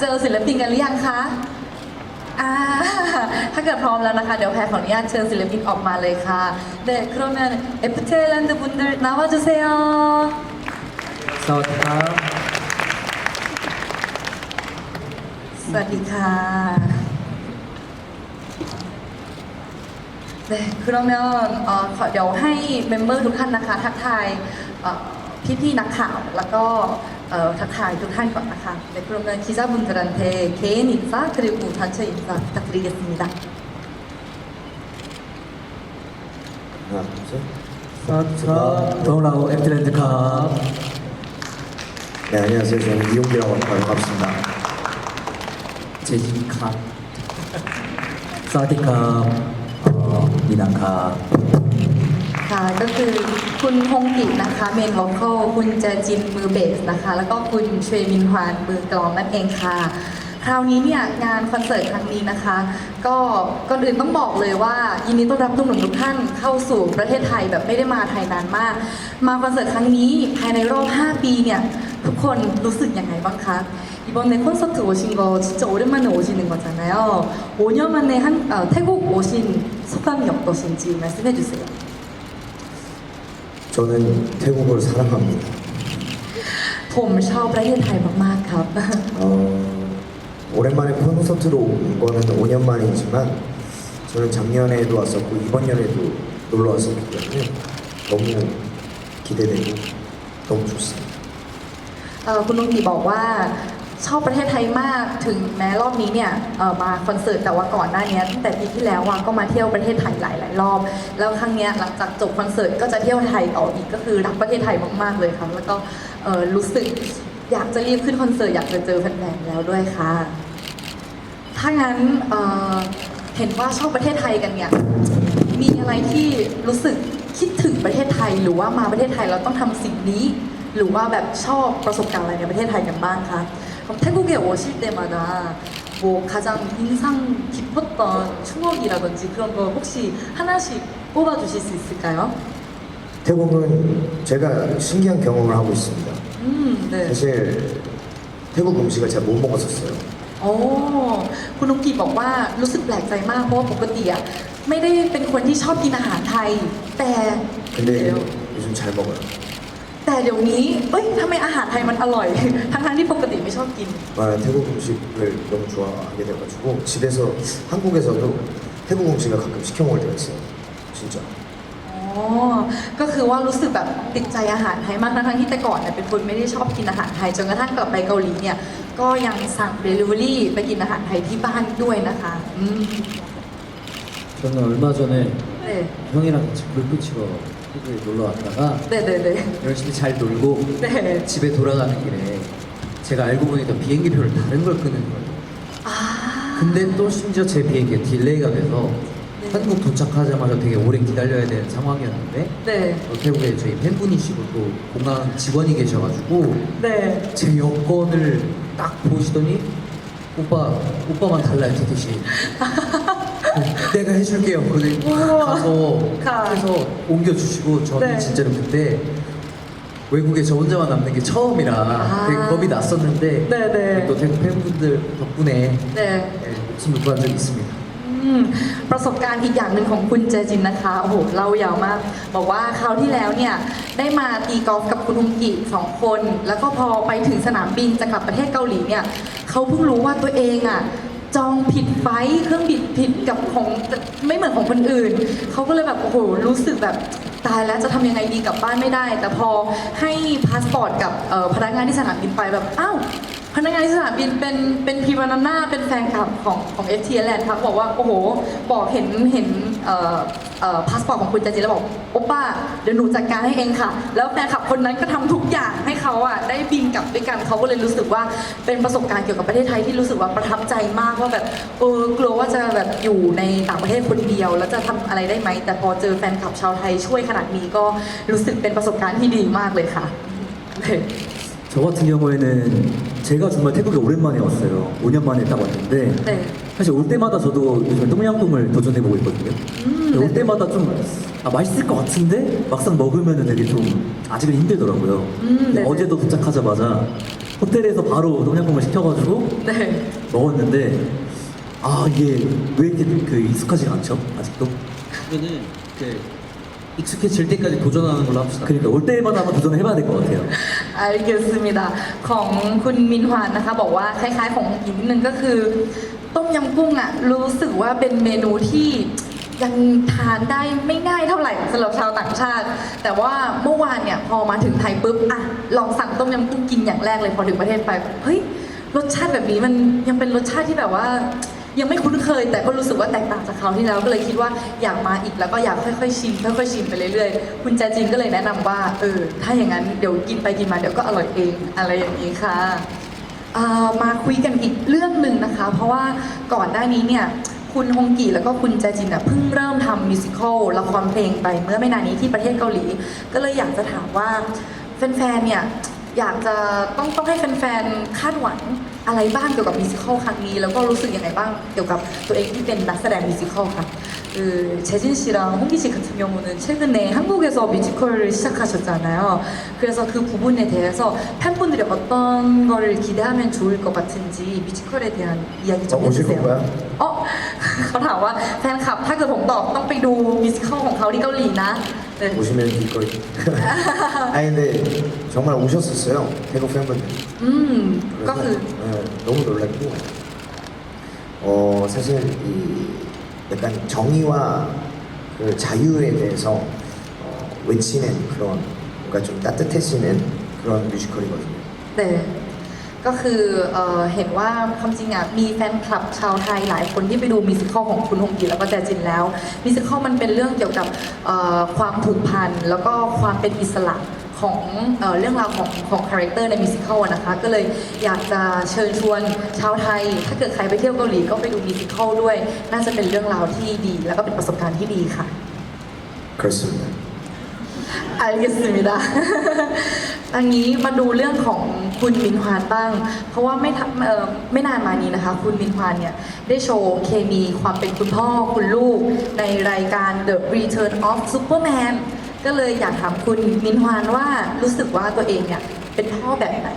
เจอศิลปินกันหรือยังคะอ่าถ้าเกิดพร้อมแล้วนะคะ เดี๋ยวแพรขออนุญาตเชิญศิลปินออกมาเลยค่ะเด็กครเมนเอฟเทลันด์บุนเดอร์นาวาจูเซโอ สวัสดีครับ สวัสดีค่ะ 네, 그러면 어, ขอเดี๋ยวให้เมมเบอร์ทุกท่านนะคะ ทักทายเอ่อพี่ๆนักข่าว แล้วก็ 어, 각하 이동할것 같아. 네, 그러면 기자분들한테 개인 인사 그리고 단체 인사 부탁드리겠습니다. 하나, 둘, 셋. 사차 더라우 앱틀랜드 카. 네, 안녕하세요. 저는 이용기라고 합니다. 반갑습니다. 제시카. 사디카. 어, 미나카. ครับเอ่อมีนังครับ ค่ะก็คือคุณฮงกินะคะเมนวอลคอลคุณเจจินมือเบสนะคะ แล้วก็คุณเชวมินฮวานมือกลองนั่นเองค่ะ คราวนี้เนี่ยงานคอนเสิร์ตครั้งนี้นะคะ ก็ก่อนอื่นต้องบอกเลยว่า ยินดีต้อนรับทุกหนุ่มทุกท่านเข้าสู่ประเทศไทยแบบไม่ได้มาไทยนานมาก มาคอนเสิร์ตครั้งนี้ภายในรอบ 5 ปีเนี่ยทุกคนรู้สึกยังไงบ้างคะ 이번에 콘서트 오신 거 진짜 오랜만에 오시는 거잖아요. 5년 만에 한 어, 태국 오신 소감이 어떠신지 말씀해 주세요. 저는 태국을 사랑합니다. ผมชอบประเทศไทยมาก ๆ ครับ 어, 오랜만에 콘서트로 온 거는 5년 만이지만 저는 작년에도 왔었고 이번 연에도 놀러 왔었기 때문에 너무 기대되고 너무 좋습니다. เอ่อคุณลุงกีบอกว่า ชอบประเทศไทยมากถึงแม้รอบนี้เนี่ยมาคอนเสิร์ตแต่ว่าก่อนหน้านี้ตั้งแต่ปีที่แล้วว่าก็มาเที่ยวประเทศไทยหลายหลายรอบ แล้วครั้งนี้หลังจากจบคอนเสิร์ตก็จะเที่ยวไทยต่ออีกก็คือรักประเทศไทยมากๆเลยครับแล้วก็รู้สึกอยากจะรีบขึ้นคอนเสิร์ตอยากจะเจอแฟนๆแล้วด้วยค่ะ ถ้างั้นเเห็นว่าชอบประเทศไทยกันเนี่ยมีอะไรที่รู้สึกคิดถึงประเทศไทยหรือว่ามาประเทศไทยเราต้องทำสิ่งนี้ หรือว่าแบบชอบประสบการณ์อะไรในประเทศไทยกันบ้างคะ 그럼태국에오실때마다뭐가장인상깊었던추억이라든지그런거혹시하나씩꼽아주실수있을까요 태국은 제가 신기한 경험을 하고 있습니다. 음, 네. 사실 태국 음식을 잘 못 먹었었어요. โอ้คุณนุกกี้บอกว่ารู้สึกแปลกใจมากเพราะว่าปกติอะไม่ได้เป็นคนที่ชอบกินอาหารไทย แต่ 근데 요즘 잘 먹어요. แต่เดี๋ยวนี้เอ้ยทำไมอาหารไทยมันอร่อย ทั้งๆที่ปกติไม่ชอบกิน 아, 태국 음식을 너무 좋아하게 돼가지고 집에서 한국에서도 태국 음식을 가끔 시켜 먹을 때가 있어요. 진짜. อ๋อ ก็คือว่ารู้สึกแบบติดใจอาหารไทยมากทั้งๆที่แต่ก่อนเนี่ยเป็นคนไม่ได้ชอบกินอาหารไทยจนกระทั่งกลับไปเกาหลีเนี่ย ก็ยังสั่งเดลิเวอรี่ไปกินอาหารไทยที่บ้านด้วยนะคะอืม 저는 얼마 전에 เด็ด 형이랑 같이 골프 치러 한국에 놀러 왔다가 네네네. 열심히 잘 놀고 네. 집에 돌아가는 길에 제가 알고 보니까 비행기 표를 다른 걸 끊은 거예요. 아. 근데 또 심지어 제 비행기가 딜레이가 돼서 네. 한국 도착하자마자 되게 오래 기다려야 되는 상황이었는데 네. 어, 태국에 저희 팬분이시고 또 공항 직원이 계셔가지고 네. 제 여권을 딱 보시더니 오빠 오빠만 달라요 티켓이 내가 해줄게요 그래 우와. 가서 가. 해서 옮겨주시고 저는 네. 진짜로 그때 외국에 저 혼자만 남는 게 처음이라 아. 되게 겁이 났었는데 네, 네. 그 또 태국 팬분들 덕분에 เด็ด 네, 목숨을 구한 적이 있습니다 อืมประสบการณ์อีกอย่างหนึ่งของคุณเจจินนะคะ โอ้โหเล่ายาวมาก บอกว่าคราวที่แล้วเนี่ยได้มาตีกอล์ฟกับคุณอุงกิสองคน แล้วก็พอไปถึงสนามบินจะกลับประเทศเกาหลีเนี่ยเขาเพิ่งรู้ว่าตัวเองอ่ะ จองผิดไฟล์เครื่องบินผิดกับของไม่เหมือนของคนอื่น เขาก็เลยแบบโอ้โหรู้สึกแบบตายแล้วจะทำยังไงดีกลับบ้านไม่ได้ แต่พอให้พาสปอร์ตกับพนักงานที่สนามบินไปแบบอ้าว พนักงานที่สนามบินเป็นเป็นพีวานาน่าเป็นแฟนคลับของของเอฟทีแลนด์ครับบอกว่าโอ้โหบอกเห็นเห็นเอ่อเอ่อพาสปอร์ตของคุณจนจิแล้วบอกโอป้าเดี๋ยวหนูจัดการให้เองค่ะ แล้วแฟนคลับคนนั้นก็ทำทุกอย่างให้เขาอะได้บินกลับด้วยกันเขาก็เลยรู้สึกว่าเป็นประสบการณ์เกี่ยวกับประเทศไทยที่รู้สึกว่าประทับใจมากว่าแบบเออกลัวว่าจะแบบอยู่ในต่างประเทศคนเดียว แล้วจะทำอะไรได้ไหมแต่พอเจอแฟนคลับชาวไทยช่วยขนาดนี้ก็รู้สึกเป็นประสบการณ์ที่ดีมากเลยค่ะ 저 같은 경우에는 제가 정말 태국에 오랜만에 왔어요. 5년 만에 딱 왔는데 네. 사실 올 때마다 저도 요즘 똥양꿍을 도전해보고 있거든요. 음, 근데 올 네. 때마다 좀 아, 맛있을 것 같은데 막상 먹으면 되게 좀 아직은 힘들더라고요. 음, 근데 네네. 어제도 도착하자마자 호텔에서 바로 똠양꿍을 시켜가지고 네. 먹었는데 아 이게 왜 이렇게 그 익숙하지가 않죠 아직도 그러면은 그 익숙해질 때까지 도전하는 걸로 합시다. 그러니까 올 때마다 한번 도전을 해봐야 될 것 같아요 อัลกิสมิดาของคุณมินฮวานนะคะ บอกว่าคล้ายๆ ของอีกนิดนึงก็คือ ต้มยำกุ้งอะรู้สึกว่าเป็นเมนูที่ยังทานได้ไม่ง่ายเท่าไหร่สำหรับชาวต่างชาติ แต่ว่าเมื่อวานเนี่ยพอมาถึงไทยปุ๊บอะลองสั่งต้มยำกุ้งกินอย่างแรกเลยพอถึงประเทศไปเฮ้ยรสชาติแบบนี้มันยังเป็นรสชาติที่แบบว่า ยังไม่คุ้นเคย แต่ก็รู้สึกว่าแตกต่างจากคราวที่แล้วก็เลยคิดว่าอยากมาอีกแล้วก็อยากค่อยๆชิมค่อยๆชิมไปเรื่อยๆ คุณแจจินก็เลยแนะนำว่าเออถ้าอย่างนั้นเดี๋ยวกินไปกินมาเดี๋ยวก็อร่อยเองอะไรอย่างนี้ค่ะอ่ามาคุยกันอีกเรื่องหนึ่งนะคะ เพราะว่าก่อนหน้านี้เนี่ยคุณฮงกีแล้วก็คุณแจจินอะเพิ่งเริ่มทำมิวสิควลละครเพลงไปเมื่อไม่นานนี้ที่ประเทศเกาหลี ก็เลยอยากจะถามว่าแฟนๆเนี่ยอยากจะต้องต้องให้แฟนๆคาดหวัง อะไรบ้างเกี่ยวกับมิวสิควลครั้งนี้ แล้วก็รู้สึกยังไงบ้างเกี่ยวกับตัวเองที่เป็นนักแสดงมิวสิควลค่ะ그 재진 씨랑 홍기 씨 같은 경우는 최근에 한국에서 뮤지컬을 시작하셨잖아요. 그래서 그 부분에 대해서 팬분들이 어떤 거를 기대하면 좋을 것 같은지 뮤지컬에 대한 이야기 좀 어, 오실 해주세요. 건가요? 어? เขาถามว่าแฟนคลับถ้าเกิดผมตอบต้องไปดูมิวสิควลของเขาที่เกาหลีนะ 네. 오시면 기꺼이. 아니 근데 정말 오셨었어요. 태국 팬분들. 음, 그래서, 네, 너무 놀랐고. 어 사실 이 약간 정의와 그 자유에 대해서 어, 외치는 그런 뭔가 좀 따뜻해지는 그런 뮤지컬이거든요. 네. ก็คือเอเห็นว่าความจริงอะมีแฟนคลับชาวไทยหลายคนที่ไปดูมิสิคอลของคุณฮงกีแล้วก็แจจินแล้วมิสิคอลมันเป็นเรื่องเกี่ยวกับความผูกพันแล้วก็ความเป็นอิสระของเอเรื่องราวของของคาแรคเตอร์ในมิสิคอลนะคะ ก็เลยอยากจะเชิญชวนชาวไทย ถ้าเกิดใครไปเที่ยวเกาหลีก็ไปดูมิสิคอลด้วย น่าจะเป็นเรื่องราวที่ดี แล้วก็เป็นประสบการณ์ที่ดีค่ะครับสุด그렇습니다 알겠습니 다. อันนี้มาดูเรื่องของคุณมินฮวานบ้าง เพราะว่าไม่ทัเอ่อไม่นานมานี้นะคะ คุณมินฮวานเนี่ยได้โชว์เคมีความเป็นคุณพ่อคุณลูก ในรายการ The Return of Superman ก็เลยอยากถามคุณมินฮวานว่ารู้สึกว่าตัวเองเนี่ยเป็นพ่อแบบไหน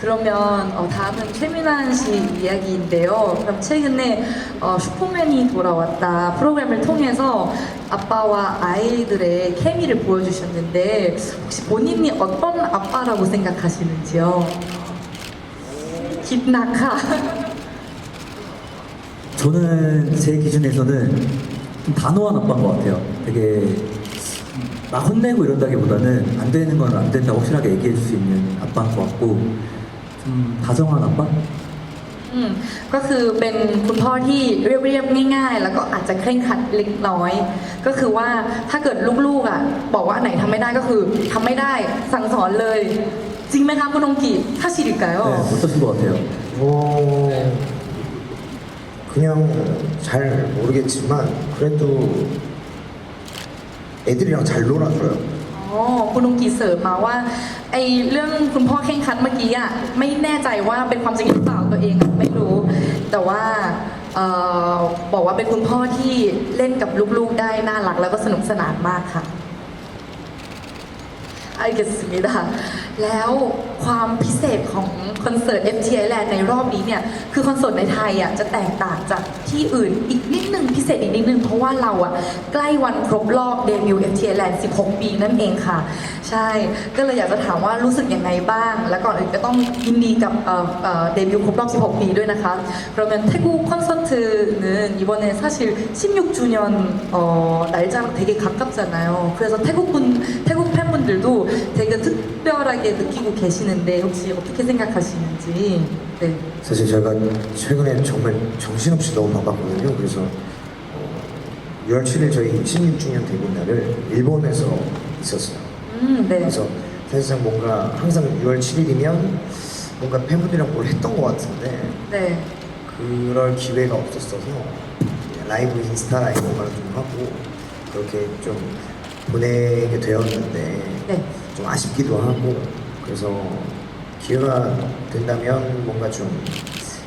그러면 어, 다음은 최민환 씨 이야기인데요. 그럼 최근에 어, 슈퍼맨이 돌아왔다 프로그램을 통해서 아빠와 아이들의 케미를 보여주셨는데 혹시 본인이 어떤 아빠라고 생각하시는지요? 깊나카. 저는 제 기준에서는 좀 단호한 아빠인 것 같아요. 되게 막 혼내고 이런다기보다는 안 되는 건 안 된다고 확실하게 얘기해 줄 수 있는 아빠인 것 같고 좀 다정한 아빠? อืมก็คือเป็นคุณพ่อที่เรียบๆง่าย ๆ แล้วก็อาจจะเคร่งครัดเล็กน้อย ก็คือว่าถ้าเกิดลูกๆอ่ะบอกว่าอันไหนทำไม่ได้ก็คือทำไม่ได้สั่งสอนเลย จริงไหมคะคุณองกีถ้าชิริกาย 네, 어떠신 것 같아요? 어 그냥 잘 모르겠지만 그래도 애들이랑 잘 놀아줘요. อ๋อคุณลุงกีเสริมมาว่าไอเรื่องคุณพ่อเข่งคัดเมื่อกี้อะไม่แน่ใจว่าเป็นความจริงหรือเปล่าตัวเองอะไม่รู้ แต่ว่าเอ่อบอกว่าเป็นคุณพ่อที่เล่นกับลูกๆได้น่ารักแล้วก็สนุกสนานมากค่ะ ไอเกสมิดาแล้วความพิเศษของคอนเสิร์ต FT Island ในรอบนี้เนี่ย คือคอนเสิร์ตในไทยอ่ะจะแตกต่างจากที่อื่นอีกนิดนึงพิเศษอีกนิดนึง เพราะว่าเราอ่ะใกล้วันครบรอบเดบิวต์ FT Island 16 ปีนั่นเองค่ะ ใช่ ก็เลยอยากจะถามว่ารู้สึกยังไงบ้าง และก่อนอื่นก็ต้องยินดีกับเอ่อเอ่อเดบิวต์ครบรอบ 16 ปีด้วยนะคะ 그러면 태국 콘서트는 이번에 사실 16주년 어, 날짜랑 되게 가깝잖아요. 그래서 태국 분, 태국 팬 분들도 되게 특별하게 느끼고 계시는데 혹시 어떻게 생각하시는지. 네. 사실 제가 최근에 정말 정신없이 너무 바빴거든요. 그래서 어, 6월 7일 저희 16주년 데뷔 날을 일본에서 있었어요. 음, 네. 그래서 사실상 뭔가 항상 6월 7일이면 뭔가 팬분들이랑 뭘 했던 것 같은데 네. 그럴 기회가 없었어서 라이브 인스타 라이브만 좀 하고 그렇게 좀 보내게 되었는데 네. 좀 아쉽기도 하고 그래서 기회가 된다면 뭔가 좀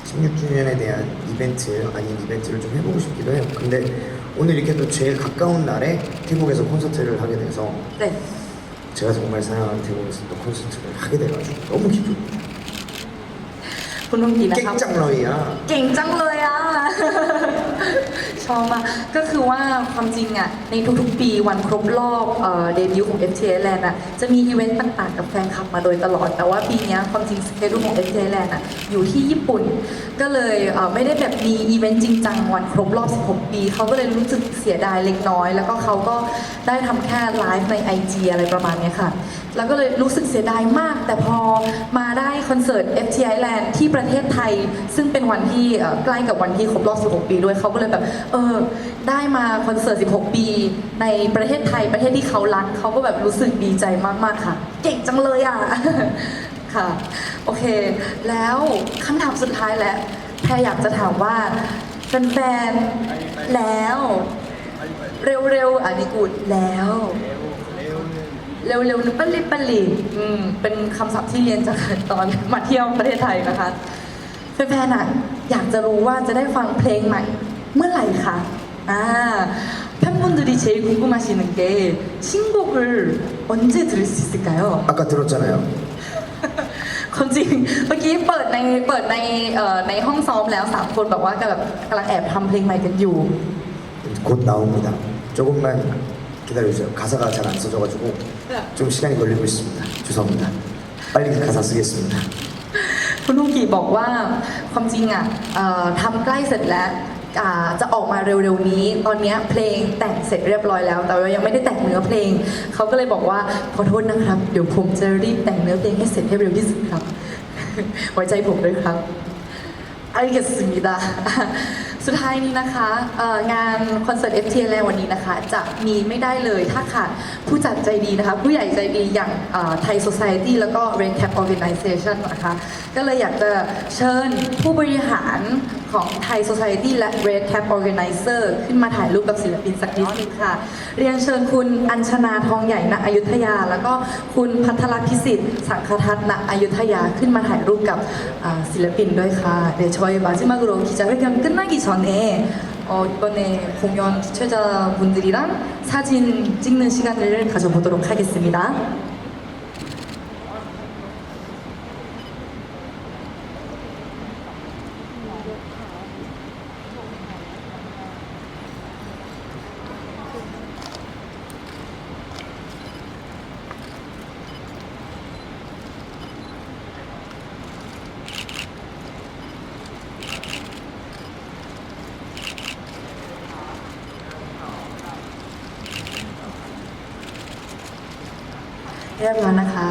16주년에 대한 이벤트 아닌 이벤트를 좀 해보고 싶기도 해요. 근데 오늘 이렇게 또 제일 가까운 날에 태국에서 콘서트를 하게 돼서 네. 제가 정말 사랑하는 태국에서 또 콘서트를 하게 돼가지고 너무 기쁩니다. คุณฮุงกินะครับ 깽짱러이야 เก่งจังเลยอ่ะ ชอบมากก็คือว่าความจริงอะในทุกๆปีวันครบรอบเดบิวต์ของ FTA Land อะจะมีอีเวนต์ต่างๆ กับแฟนคลับมาโดยตลอด แต่ว่าปีนี้ความจริงสเกดูของ FTA Land อะอยู่ที่ญี่ปุ่น ก็เลยไม่ได้แบบมีอีเวนต์จริงจังวันครบรอบ 16 ปีเขาก็เลยรู้สึกเสียดายเล็กน้อย แล้วก็เขาก็ได้ทำแค่ไลฟ์ใน IG อะไรประมาณนี้ค่ะ แล้วก็เลยรู้สึกเสียดายมาก แต่พอมาได้คอนเสิร์ต FTI Land ที่ประเทศไทย ซึ่งเป็นวันที่ใกล้กับวันที่ครบรอบ 16 ปีด้วยเขาก็เลยแบบ เออ ได้มาคอนเสิร์ต 16 ปี ในประเทศไทยประเทศที่เขารักเขาก็แบบรู้สึกดีใจมาก ๆ ค่ะ เก่งจังเลยอะ ค่ะ โอเค แล้วคำถามสุดท้ายแล้วแพรอยากจะถามว่าแฟนๆแล้ว เร็วๆอันนี้กูดแล้ว เร็วๆนึกปลีปลีอืมเป็นคำศัพท์ที่เรียนจากตอนมาเที่ยวประเทศไทยนะคะ แฟนๆอ่ะอยากจะรู้ว่าจะได้ฟังเพลงใหม่ เมื่อไหร่คะอ่า팬분들이 제일 궁금하시는 게 신곡을 언제 들을 수 있을까요? 아까 들었잖아요 ความจริงเมื่อกี้เปิดในเปิดในเอ่อในห้องซ้อมแล้วสามคนแบบว่ากำลังกำลังแอบทำเพลงใหม่กันอยู่ 곧 나옵니다 조금만 기다려주세요 가사가 잘 안 써져가지고 좀 시간이 걸리고 있습니다 죄송합니다 빨리 가사 쓰겠습니다 คุณลุงกีบอกว่าความจริงอะทำใกล้เสร็จแล้วจะออกมาเร็วๆนี้ ตอนเนี้ยเพลงแต่งเสร็จเรียบร้อยแล้ว แต่ว่ายังไม่ได้แต่งเนื้อเพลง เขาก็เลยบอกว่าขอโทษนะครับ เดี๋ยวผมจะรีบแต่งเนื้อเพลงให้เสร็จให้เร็วที่สุดครับ ไว้ใจผมด้วยครับอาริกสมิดา สุดท้ายนี้นะคะงานคอนเสิร์ต FT แลวันนี้นะคะ จะมีไม่ได้เลยถ้าขาดผู้จัดใจดีนะคะ ผู้ใหญ่ใจดีอย่างไทยโซซายตี้แล้วก็ Red Cap Organization นะคะ ก็เลยอยากจะเชิญผู้บริหาร ของไทย Society และ Red Cap Organizer ขึ้นมาถ่ายรูปกับศิลปินสักนิดนึงค่ะ เรียนเชิญคุณอัญชนาทองใหญ่ณอยุธยา แล้วก็คุณพัทรพิสิทธิ์สังคทัศน์ณอยุธยาขึ้นมาถ่ายรูปกับอ่าศิลปินด้วยค่ะเดี๋ยว저희 마지막으로 기자회견 끝나기 전에 어, 이번에 공연 주최자분들이랑 사진 찍는 시간을 가져보도록 하겠습니다. เรียบร้อยนะคะ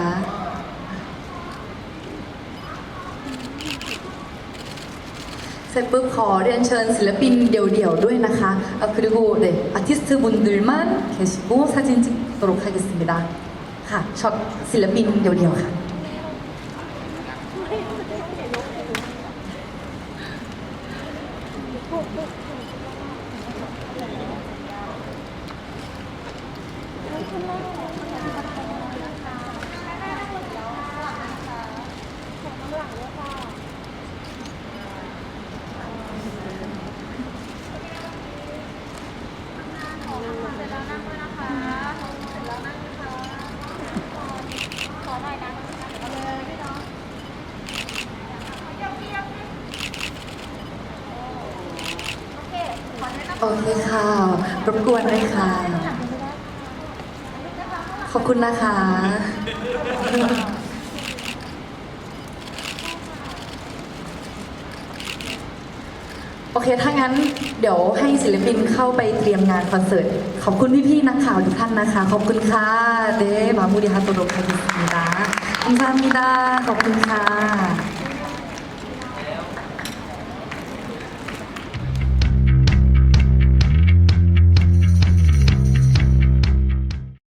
เสร็จปุ๊บขอเรียนเชิญศิลปินเดี่ยวๆด้วยนะคะเอ่อ그리고네 아티스트 분들만 계시고 사진 찍도록 하겠습니다. ค่ะช็อตศิลปินเดี่ยวๆค่ะ ค่ะรบกวนด้วยค่ะ ขอบคุณนะคะ โอเค ถ้างั้นเดี๋ยวให้ศิลปินเข้าไปเตรียมงานคอนเสิร์ต ขอบคุณพี่ๆนักข่าวทุกท่านนะคะ ขอบคุณค่ะ เดมามูดิฮัตโตโรคาดิสมิดาอินซามิดาขอบคุณค่ะ